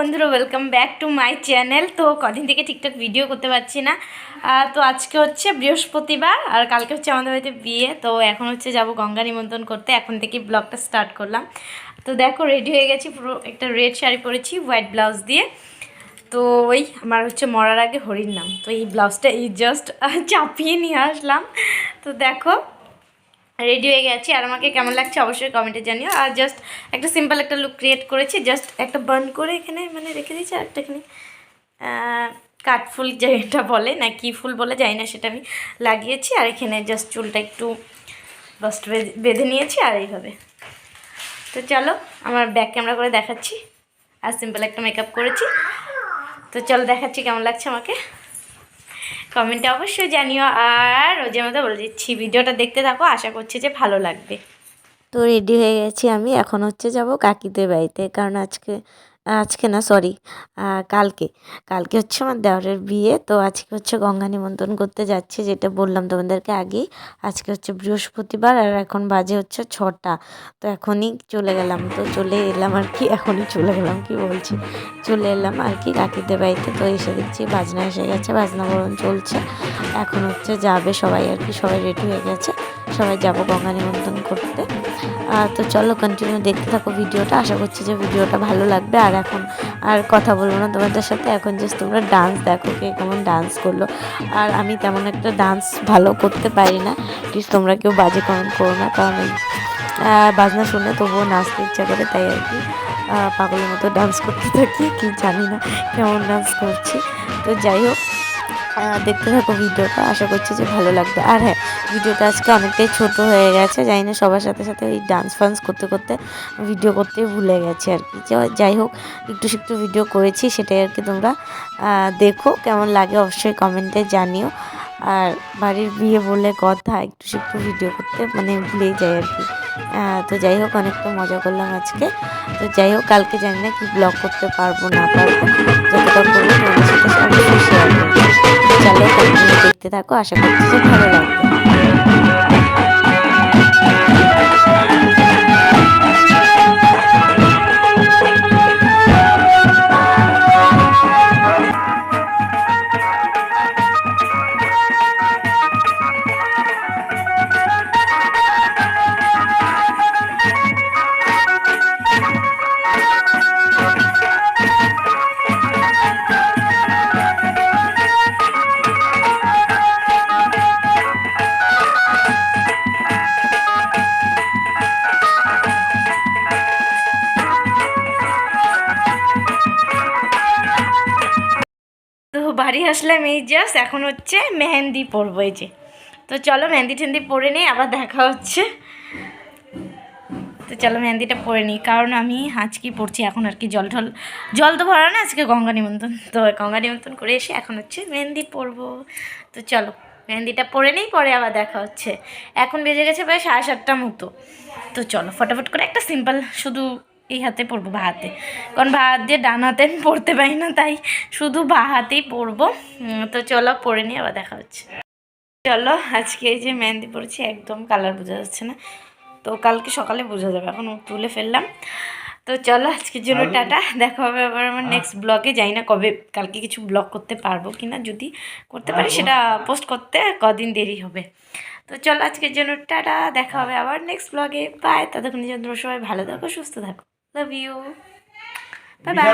বন্ধুরা welcome back to my channel তো কদিন থেকে ঠিকঠাক ভিডিও করতে পারছি না। তো আজকে হচ্ছে বৃহস্পতিবার, আর কালকে হচ্ছে আমাদের বাড়িতে বিয়ে। তো এখন হচ্ছে যাব গঙ্গা নিমন্ত্রণ করতে। এখন থেকে ব্লগটা স্টার্ট করলাম। তো দেখো রেডি হয়ে গেছি। পুরো একটা রেড শাড়ি পরেছি হোয়াইট ব্লাউজ দিয়ে। তো ওই আমার হচ্ছে মরার আগে হরির নাম। তো এই ব্লাউজটা এই জাস্ট চাপিয়ে নিয়ে আসলাম। তো দেখো রেডি হয়ে গেছি। আর আমাকে কেমন লাগছে অবশ্যই কমেন্টে জানিও। আর জাস্ট একটা সিম্পল একটা লুক ক্রিয়েট করেছি। জাস্ট একটা বার্ন করে এখানে মানে রেখে দিয়েছি আর একটা এখানে কাঠফুল যেটা বলে না কি ফুল বলে জানি না, সেটা আমি লাগিয়েছি। আর এখানে জাস্ট চুলটা একটু বাস্ট বেঁধে নিয়েছি আর এইভাবে। তো চলো, আমার ব্যাক ক্যামেরা করে দেখাচ্ছি। আর সিম্পল একটা মেকআপ করেছি। তো চলো দেখাচ্ছি কেমন লাগছে আমাকে। কমেন্টে অবশ্যই জানিও। আর যে মতো বলে দিচ্ছি, ভিডিওটা দেখতে থাকো, আশা করছি যে ভালো লাগবে। তো রেডি হয়ে গেছি আমি। এখন হচ্ছে যাব কাকিদের বাড়িতে, কারণ আজকে আজকে না সরি কালকে। কালকে হচ্ছে আমার দেওরের বিয়ে, তো আজকে হচ্ছে গঙ্গা নিমন্ত্রণ করতে যাচ্ছে, যেটা বললাম তোমাদেরকে আগেই। আজকে হচ্ছে বৃহস্পতিবার আর এখন বাজে হচ্ছে ছটা। তো এখনই চলে গেলাম, তো চলে এলাম আর কি, এখনই চলে গেলাম, কি বলছি? চলে এলাম আর কি কাকিদের বাড়িতে, তো এসে দেখছি বাজনা এসে গেছে, বাজনা বরণ চলছে। এখন হচ্ছে যাবে সবাই আর কি, সবাই রেডি হয়ে গেছে। সবাই যাব গঙ্গা নিমন্ত্রণ করতে। তো চলো কন্টিনিউ দেখতে থাকো ভিডিওটা। আশা করছি যে ভিডিওটা ভালো লাগবে। আর এখন আর কথা বলব না তোমাদের সাথে। এখন জাস্ট তোমরা ডান্স দেখো কে কেমন ডান্স করল। আর আমি তেমন একটা ডান্স ভালো করতে পারি না। প্লিজ তোমরা কেউ বাজে কমেন্ট করো না। কারণ বাজনা শুনে তবুও নাচতে ইচ্ছা করে, তাই আর কি পাগলের মতো ডান্স করতে থাকি। কি জানি না কেমন ডান্স করছি। তো যাই হোক দেখতে থাকো ভিডিওটা, আশা করছি যে ভালো লাগবে। আর হ্যাঁ ভিডিওটা আজকে অনেকটাই ছোট হয়ে গেছে, জানি না সবার সাথে সাথে ওই ডান্স ফান্স করতে করতে ভিডিও করতে ভুলে গেছি আর কি। যাই হোক একটু একটু ভিডিও করেছি, সেটাই আর কি তোমরা দেখো কেমন লাগে অবশ্যই কমেন্টে জানিও। আর বাড়ির বিয়ে বলে কথা, একটু একটু ভিডিও করতে মানে ভুলেই যাই আর কি। তো যাই হোক, অনেকটা মজা করলাম আজকে। তো যাই হোক, কালকে জানি না কি ব্লগ করতে পারব, না পারব। যতটা করব, তোমাদের সাথে চলো দেখতে থাকো, আশা করছি যে ভালো লাগবে। বাড়ি আসলাম, এই জাস্ট এখন হচ্ছে মেহেন্দি পরবো, এই যে। তো চলো মেহেন্দি টেহেন্দি পরে নিই, আবার দেখা হচ্ছে। তো চলো মেহেন্দিটা পরে নিই, কারণ আমি আজকে পড়ছি এখন আর কি জল ঢল, জল তো ভরা না, আজকে গঙ্গা নিমন্ত্রণ। তো গঙ্গা নিমন্ত্রণ করে এসে এখন হচ্ছে মেহেন্দি পরবো। তো চলো, মেহেন্দিটা পরে নিই, পরে আবার দেখা হচ্ছে। এখন বেজে গেছে প্রায় সাড়ে সাতটা মতো। তো চলো, ফটাফট করে একটা সিম্পল শুধু এই হাতে পরবো বা হাতে। কারণ বা হাত দিয়ে ডান হাতে পড়তে পারি না তাই শুধু বা হাতেই পরবো। তো চলো পরে নিয়ে আবার দেখা হচ্ছে। চলো আজকে এই যে মেহেন্দি পড়েছি একদম কালার বোঝা যাচ্ছে না। তো কালকে সকালে বোঝা যাবে এখন তুলে ফেললাম। তো চলো আজকের জন্য টাটা। দেখা হবে আবার আমার নেক্সট ব্লগে যাই না কবে কালকে কিছু ব্লগ করতে পারব কি না যদি করতে পারি সেটা পোস্ট করতে কদিন দেরি হবে। তো চলো আজকের জন্য টাটা। দেখা হবে আবার নেক্সট ব্লগে বাই ততক্ষণের জন্য সবাই ভালো থাকো সুস্থ থাকো। Love you bye bye